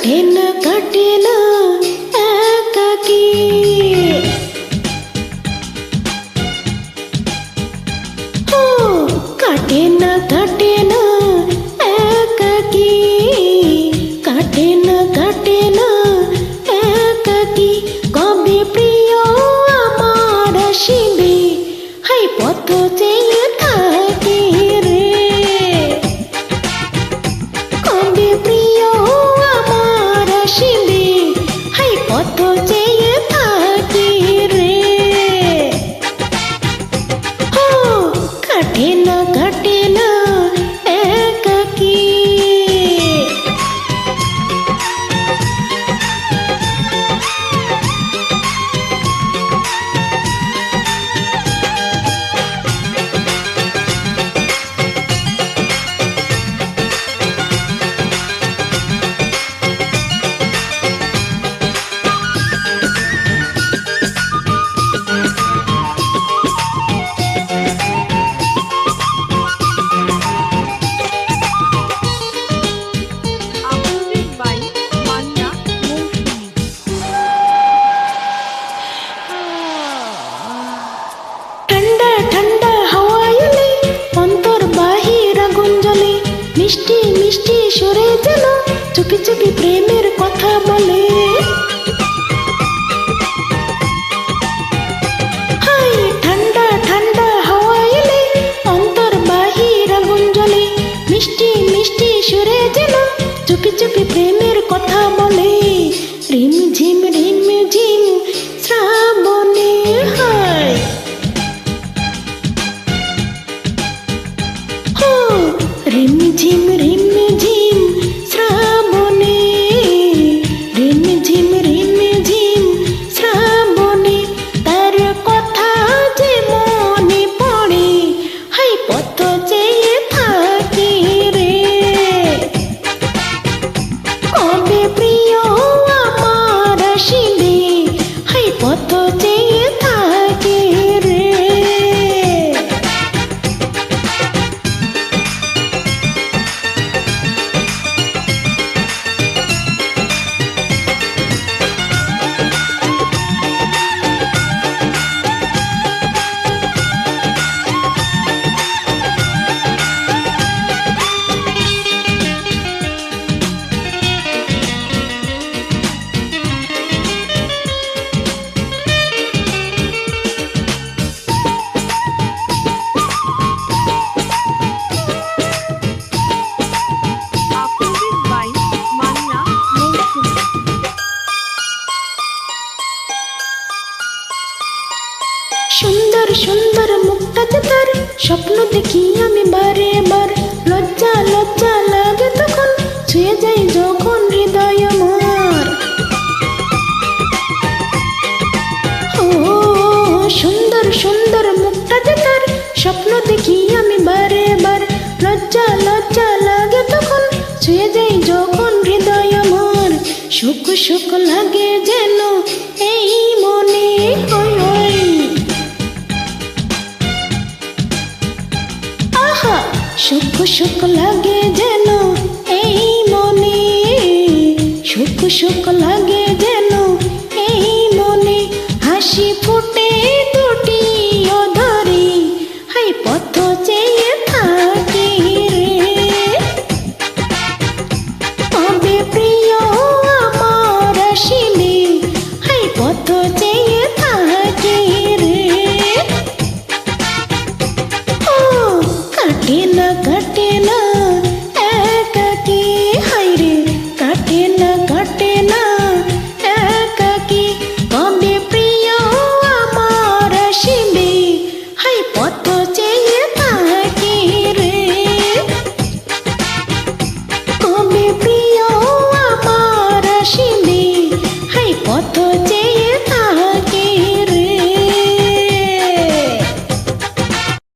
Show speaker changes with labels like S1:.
S1: কাটে না কাটে না একাকি মিষ্টি মিষ্টি সরে যেন চুপি চুপি প্রেমের সুন্দর সুন্দর মুখটাতে তার স্বপ্ন দেখি আমি বারে বার। লজ্জা লজ্জা লাগে তখন ছুঁয়ে যাই যখন হৃদয় আমার ও, সুন্দর সুন্দর মুখটাতে তার স্বপ্ন দেখি আমি বারে বার। লজ্জা লজ্জা লাগে তখন ছুঁয়ে যাই যখন হৃদয় আমার সুখ সুখ লাগে সুখ লাগে যেন, এই মনে সুখ সুখ লাগে যেন, এই মনে হাসি ফুটে দুটি অধরে, হাই পথ চেয়ে থাকি। কবে প্রিয় আমার আসিবে হাই পথ চেয়ে থাকি রে। ও, কাটে না কাটে